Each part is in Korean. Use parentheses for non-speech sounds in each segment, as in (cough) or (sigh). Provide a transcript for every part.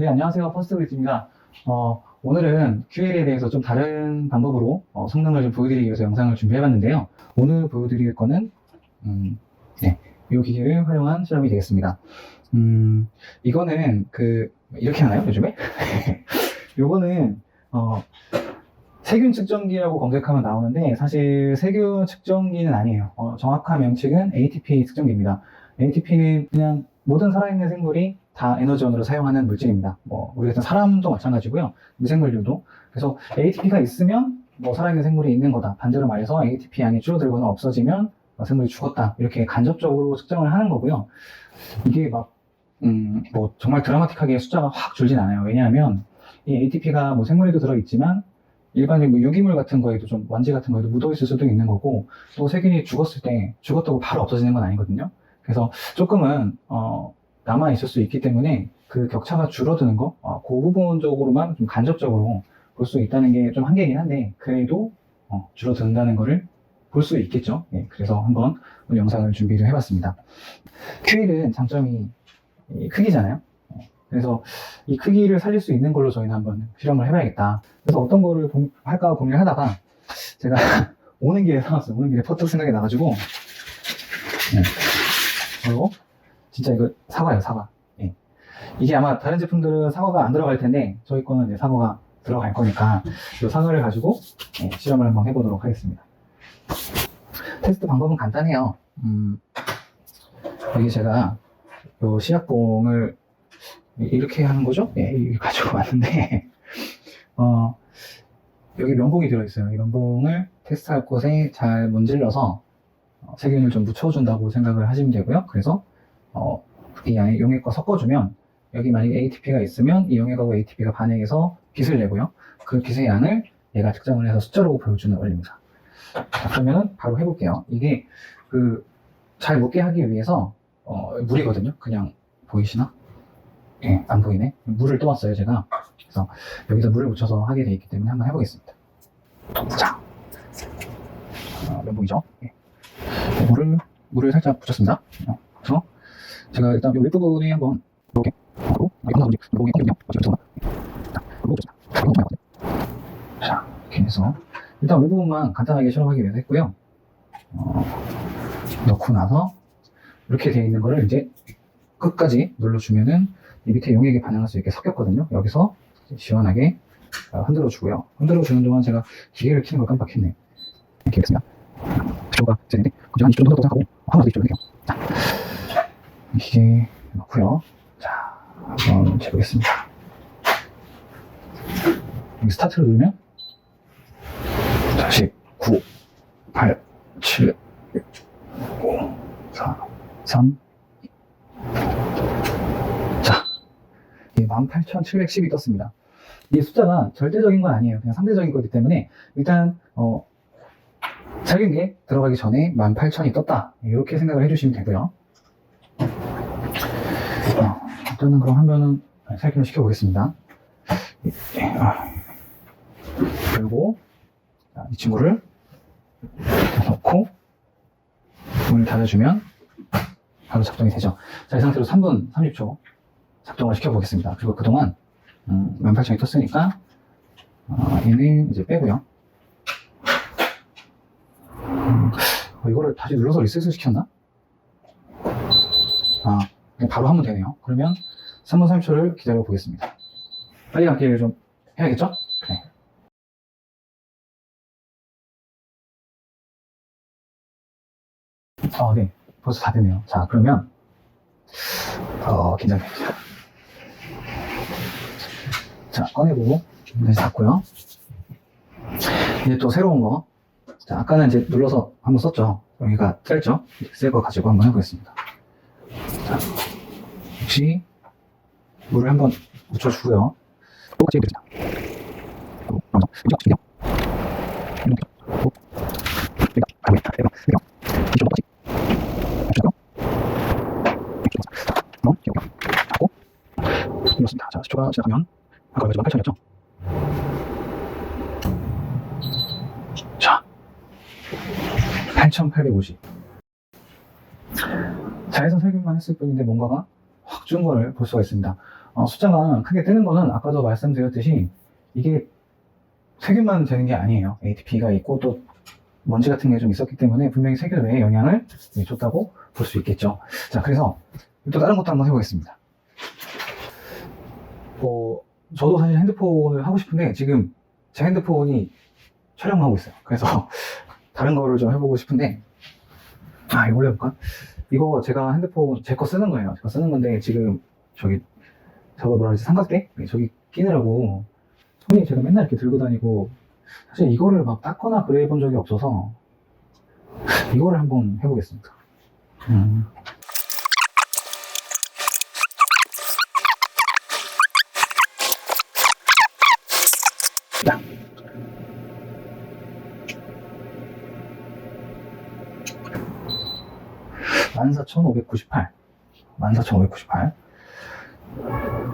네, 안녕하세요. 퍼스트 그리트입니다. 어, 오늘은 QL에 대해서 좀 다른 방법으로 어, 성능을 좀 보여드리기 위해서 영상을 준비해봤는데요. 오늘 보여드릴 거는 음, 네, 이 기기를 활용한 실험이 되겠습니다. 음, 이거는 그 이렇게 하나요? 요즘에? (laughs) 요거는 어, 세균 측정기라고 검색하면 나오는데 사실 세균 측정기는 아니에요. 어, 정확한 명칭은 ATP 측정기입니다. ATP는 그냥 모든 살아있는 생물이 다 에너지원으로 사용하는 물질입니다. 뭐 우리 같은 사람도 마찬가지고요. 미생물들도. 그래서 ATP가 있으면 뭐 살아있는 생물이 있는 거다. 반대로 말해서 ATP 양이 줄어들거나 없어지면 어, 생물이 죽었다. 이렇게 간접적으로 측정을 하는 거고요. 이게 막, 음, 뭐 정말 드라마틱하게 숫자가 확 줄진 않아요. 왜냐하면 이 ATP가 뭐 생물에도 들어있지만 일반적인 뭐 유기물 같은 거에도 좀 먼지 같은 거에도 묻어 있을 수도 있는 거고 또 세균이 죽었을 때 죽었다고 바로 없어지는 건 아니거든요. 그래서 조금은 어, 남아 있을 수 있기 때문에 그 격차가 줄어드는 거, 어, 그 부분적으로만 좀 간접적으로 볼 수 있다는 게 좀 한계이긴 한데 그래도 어, 줄어든다는 거를 볼 수 있겠죠. 예, 그래서 한번 영상을 준비를 해봤습니다. QL은 장점이 이 크기잖아요. 어, 그래서 이 크기를 살릴 수 있는 걸로 저희는 한번 실험을 해봐야겠다. 그래서 어떤 거를 고- 할까 고민을 하다가 제가 (laughs) 오는 길에 사왔어요. 오는 길에 퍼뜩 생각이 나가지고 네. 그리고 진짜 이거 사과예요, 사과. 예. 이게 아마 다른 제품들은 사과가 안 들어갈 텐데 저희 거는 이제 사과가 들어갈 거니까 이 사과를 가지고 예, 실험을 한번 해보도록 하겠습니다. 테스트 방법은 간단해요. 음, 여기 제가 요 시약봉을 이렇게 하는 거죠? 예, 가지고 왔는데 어, 여기 면봉이 들어있어요. 이 면봉을 테스트할 곳에 잘 문질러서 어, 세균을 좀 묻혀준다고 생각을 하시면 되고요. 그래서 어, 이 용액과 섞어주면 여기 만약에 ATP가 있으면 이 용액하고 ATP가 반응해서 빛을 내고요. 그 빛의 양을 얘가 측정을 해서 숫자로 보여주는 원리입니다. 자, 그러면은 바로 해볼게요. 이게 그 잘 묻게 하기 위해서 어, 물이거든요. 그냥 보이시나? 예, 안 보이네. 물을 떠왔어요, 제가. 그래서 여기서 물을 묻혀서 하게 돼 있기 때문에 한번 해보겠습니다. 자, 어, 면봉이죠. 예. 물을 물을 살짝 붙였습니다. 어, 제가 일단 이 윗부분에 한번 이렇게 하고 하나 있거든요. 어디서 자, 그리고 자, 이렇게 해서 일단 윗부분만 간단하게 실험하기 위해서 했고요. 어, 넣고 나서 이렇게 되어 있는 거를 이제 끝까지 눌러주면은 이 밑에 용액이 반응할 수 있게 섞였거든요. 여기서 시원하게 어, 흔들어 주고요. 흔들어 주는 동안 제가 기계를 키는 걸 깜빡했네. 이렇게 하겠습니다. 표가 되는데 그저 한 20초 정도 생각하고 하나 더 있죠 이렇게요. 자, 기계 넣고요. 자, 한번 재보겠습니다. 여기 스타트를 누르면 다시 9, 8, 7, 6, 5, 4, 3, 2. 자, 이 18,710이 떴습니다. 이 숫자가 절대적인 건 아니에요. 그냥 상대적인 거기 때문에 일단 어, 살균기에 들어가기 전에 18,000이 떴다. 이렇게 생각을 해주시면 되고요. 어, 일단은 그럼 한번은 살균을 시켜보겠습니다. 예, 아. 그리고 자, 이 친구를 넣고 문을 닫아주면 바로 작동이 되죠. 자, 이 상태로 3분 30초 작동을 시켜보겠습니다. 그리고 그동안 음, 18,000이 떴으니까 어, 얘는 이제 빼고요. 음, 어, 이거를 다시 눌러서 리셋을 시켰나? 아, 바로 하면 되네요. 그러면 3분 30초를 기다려 보겠습니다. 빨리 감기를 좀 해야겠죠? 네. 아, 네. 벌써 다 됐네요. 자, 그러면, 어, 긴장됩니다. 자, 꺼내보고, 다시 닫고요. 이제 또 새로운 거. 자, 아까는 이제 눌러서 한번 썼죠. 여기가 짧죠? 새 거 가지고 한번 해보겠습니다. 자, 역시, 물을 한번 묻혀주고요. 한번, 여기다. 하고, 눌렀습니다. 자, 10초가 지나가면, 아까 얼마 8천이었죠? 자, 8,850. 살균만 했을 뿐인데 뭔가가 확 준 거를 볼 수가 있습니다. 어, 숫자가 크게 뜨는 거는 아까도 말씀드렸듯이 이게 세균만 되는 게 아니에요. ATP가 있고 또 먼지 같은 게 좀 있었기 때문에 분명히 세균에 영향을 네, 줬다고 볼 수 있겠죠. 자, 그래서 또 다른 것도 한번 해보겠습니다. 어, 저도 사실 핸드폰을 하고 싶은데 지금 제 핸드폰이 촬영하고 있어요. 그래서 (laughs) 다른 거를 좀 해보고 싶은데 아, 이거 올려볼까? 이거 제가 핸드폰 제 거 쓰는 거예요. 제가 쓰는 건데 지금 저기 저거 뭐라 그러지 삼각대? 네, 저기 끼느라고 손이 제가 맨날 이렇게 들고 다니고 사실 이거를 막 닦거나 그래 본 적이 없어서 이거를 한번 해보겠습니다. 음. (14,598) (14,598)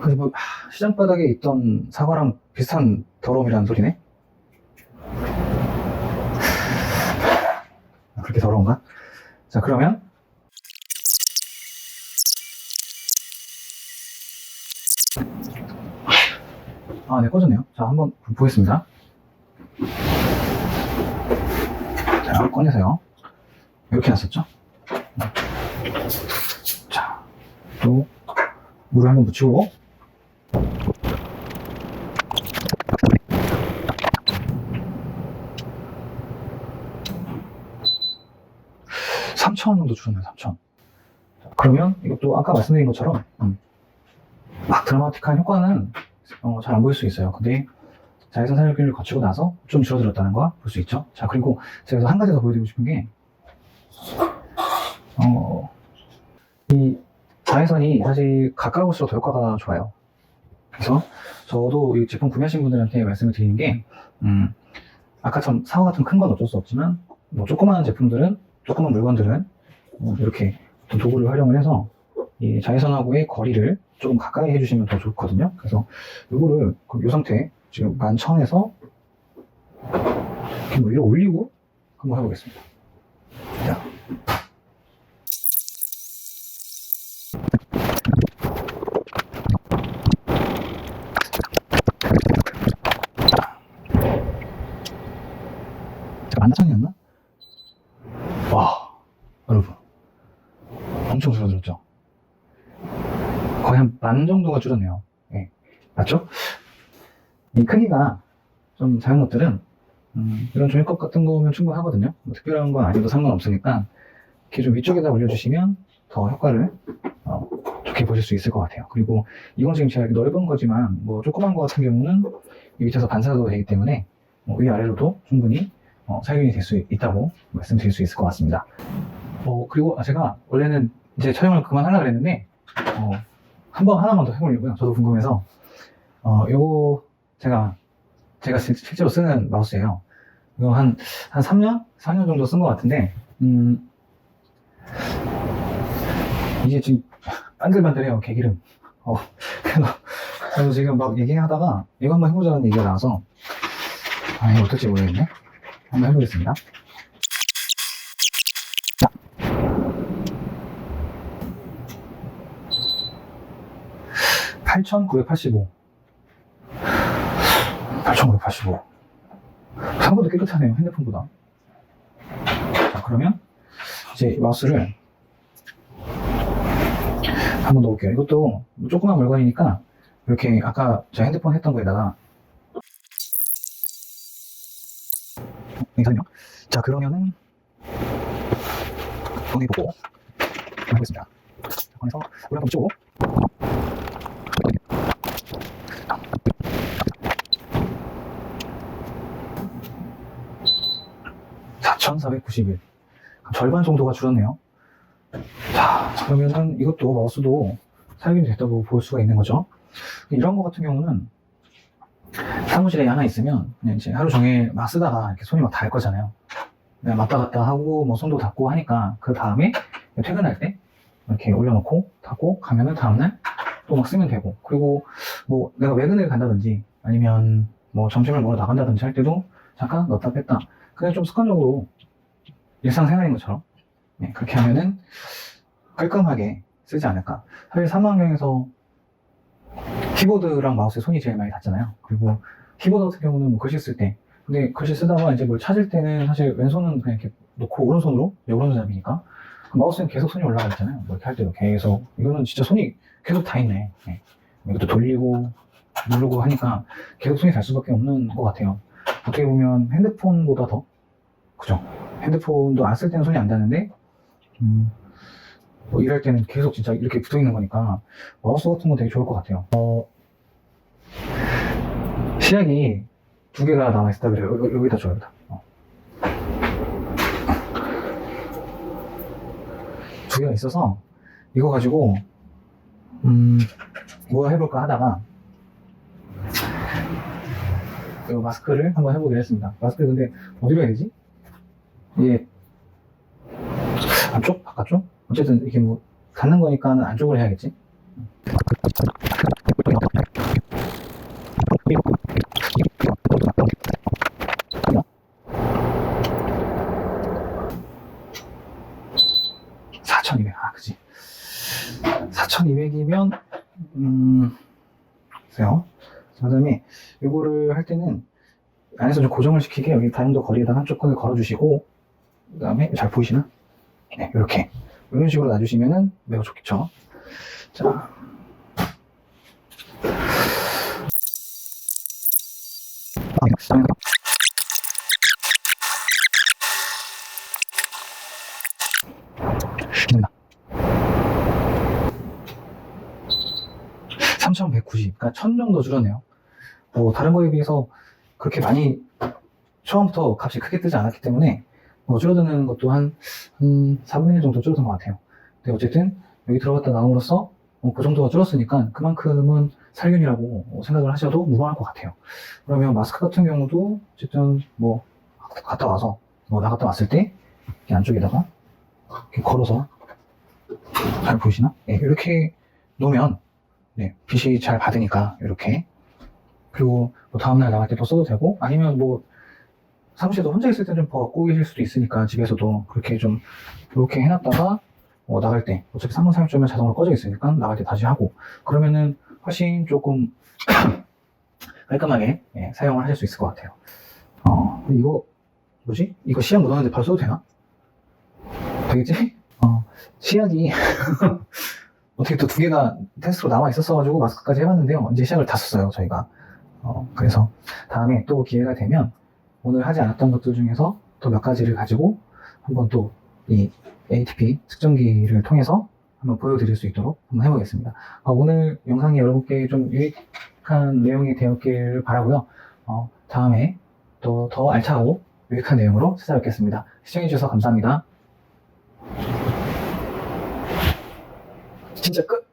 그래서 뭐 하, 시장 바닥에 있던 사과랑 비슷한 더러움이라는 소리네 아, 그렇게 더러운가? 자 그러면 아, 네, 꺼졌네요. 자, 한번 보겠습니다. 자, 꺼내세요. 이렇게 놨었죠? 자, 또, 물을 한번 묻히고, 삼천원 정도 줄었네요, 3천. 그러면 이것도 아까 말씀드린 것처럼, 음, 막 드라마틱한 효과는 어, 잘 안 보일 수 있어요. 근데 자외선 살균을 거치고 나서 좀 줄어들었다는 거 볼 수 있죠. 자, 그리고 제가 한 가지 더 보여드리고 싶은 게, 어, 이 자외선이 사실 가까울수록 더 효과가 좋아요. 그래서 저도 이 제품 구매하신 분들한테 말씀을 드리는 게, 음, 아까처럼 사과 같은 큰 건 어쩔 수 없지만, 뭐 조그마한 제품들은, 조그만 물건들은, 뭐 이렇게 도구를 활용을 해서 이 자외선하고의 거리를 조금 가까이 해주시면 더 좋거든요. 그래서 이거를 이 상태 지금 만천에서 이렇게 뭐 위로 올리고 한번 해보겠습니다. 자. 만천이었나? 와, 여러분. 엄청 줄어들었죠? 거의 한만 정도가 줄었네요. 예. 맞죠? 이 크기가 좀 작은 것들은, 음, 이런 종이컵 같은 거면 충분하거든요. 뭐 특별한 건 아니어도 상관없으니까, 이렇게 좀 위쪽에다 올려주시면 더 효과를, 어, 좋게 보실 수 있을 것 같아요. 그리고 이건 지금 제가 넓은 거지만, 뭐 조그만 거 같은 경우는 이 밑에서 반사도 되기 때문에, 뭐 위아래로도 충분히, 어, 살균이 될 수 있다고 말씀드릴 수 있을 것 같습니다. 어, 그리고 제가 원래는 이제 촬영을 그만하려고 그랬는데, 어, 한번 하나만 더 해보려고요. 저도 궁금해서. 어, 요거 제가, 제가 실- 실제로 쓰는 마우스예요. 이거 한, 한 3년? 4년 정도 쓴 것 같은데, 음, 이게 지금 반들반들해요, 개기름. 어, 그래서 저도 지금 막 얘기하다가 이거 한번 해보자는 얘기가 나와서, 아, 이거 어떨지 모르겠네. 한번 해보겠습니다. 8,985. 8,985. 생각보다 깨끗하네요, 핸드폰보다. 자, 그러면 이제 마우스를 한번 넣어볼게요. 이것도 조그만 물건이니까 이렇게 아까 제 핸드폰 했던 거에다가 괜찮네요. 자, 그러면은 꺼내보고 한번 해보겠습니다. 자, 꺼내서 우리 한번 붙여보고 4,491. 절반 정도가 줄었네요. 자, 그러면은 이것도 마우스도 사용이 됐다고 볼 수가 있는 거죠. 이런 거 같은 경우는 사무실에 하나 있으면 이제 하루 종일 막 쓰다가 이렇게 손이 막 닿을 거잖아요. 왔다 갔다 하고 뭐 손도 닿고 하니까 그 다음에 퇴근할 때 이렇게 올려놓고 닫고 가면은 다음날 또 막 쓰면 되고 그리고 뭐 내가 외근을 간다든지 아니면 뭐 점심을 먹으러 나간다든지 할 때도 잠깐 넣었다 뺐다 그냥 좀 습관적으로 일상생활인 것처럼 네, 그렇게 하면은 깔끔하게 쓰지 않을까 사실 사무환경에서 키보드랑 마우스에 손이 제일 많이 닿잖아요. 그리고 키보드 같은 경우는 뭐 글씨 쓸 때. 근데 글씨 쓰다가 이제 뭘 찾을 때는 사실 왼손은 그냥 이렇게 놓고 오른손으로, 네, 오른손잡이니까. 마우스는 계속 손이 올라가 있잖아요. 뭐 이렇게 할 때도 계속. 이거는 진짜 손이 계속 다 있네. 네. 이것도 돌리고, 누르고 하니까 계속 손이 갈 수밖에 없는 것 같아요. 어떻게 보면 핸드폰보다 더, 그죠? 핸드폰도 안 쓸 때는 손이 안 닿는데, 음, 뭐 일할 때는 계속 진짜 이렇게 붙어 있는 거니까, 마우스 같은 거 되게 좋을 것 같아요. 어, 시약이 두 개가 남아 있다 그래요. 여기, 여기 다 줘요, 여기다. 어. 두 개가 있어서, 이거 가지고, 음, 뭐 해볼까 하다가, 이 마스크를 한번 해보기로 했습니다. 마스크 근데 어디로 해야 되지? 이게, 안쪽? 바깥쪽? 어쨌든 이게 뭐, 닿는 거니까 안쪽으로 해야겠지? (4200) 아 그지 (4200이면) 음 글쎄요 그 다음에 요거를 할 때는 안에서 좀 고정을 시키게 여기 다용도 거리에다 한쪽 끈을 걸어주시고 그 다음에 잘 보이시나? 네 이렇게 이런 식으로 놔주시면은 매우 좋겠죠 자 됩니다. 3,190, 그러니까 1000 정도 줄었네요. 뭐 다른 거에 비해서 그렇게 많이 처음부터 값이 크게 뜨지 않았기 때문에 뭐 줄어드는 것도 한, 한 4분의 1 정도 줄어든 것 같아요. 근데 어쨌든 여기 들어갔다 나옴으로써 어, 그 정도가 줄었으니까 그만큼은 살균이라고 생각을 하셔도 무방할 것 같아요. 그러면 마스크 같은 경우도 어쨌든 뭐 갔다 와서 뭐 나갔다 왔을 때 이렇게 안쪽에다가 이렇게 걸어서 잘 보이시나? 네, 이렇게 놓으면 네, 빛이 잘 받으니까 이렇게 그리고 뭐 다음날 나갈 때 또 써도 되고 아니면 뭐 사무실에도 혼자 있을 때좀 벗고 계실 수도 있으니까 집에서도 그렇게 좀 이렇게 해놨다가 뭐 나갈 때 어차피 3분 사용점은 자동으로 꺼져 있으니까 나갈 때 다시 하고 그러면은 훨씬 조금 (clears throat) 깔끔하게 예, 사용을 하실 수 있을 것 같아요. 어, 이거 뭐지? 이거 시약 묻었는데 바로 써도 되나? 되겠지? 어, 시약이 (laughs) 어떻게 또 두 개가 테스트로 남아 있었어가지고 마스크까지 해봤는데요. 이제 시약을 다 썼어요, 저희가. 어, 그래서 다음에 또 기회가 되면 오늘 하지 않았던 것들 중에서 또 몇 가지를 가지고 한번 또 이 ATP 측정기를 통해서 한번 보여드릴 수 있도록 한번 해보겠습니다. 어, 오늘 영상이 여러분께 좀 유익한 내용이 되었길 바라고요. 어, 다음에 또 더 알차고 유익한 내용으로 찾아뵙겠습니다. 시청해주셔서 감사합니다. 진짜 끝!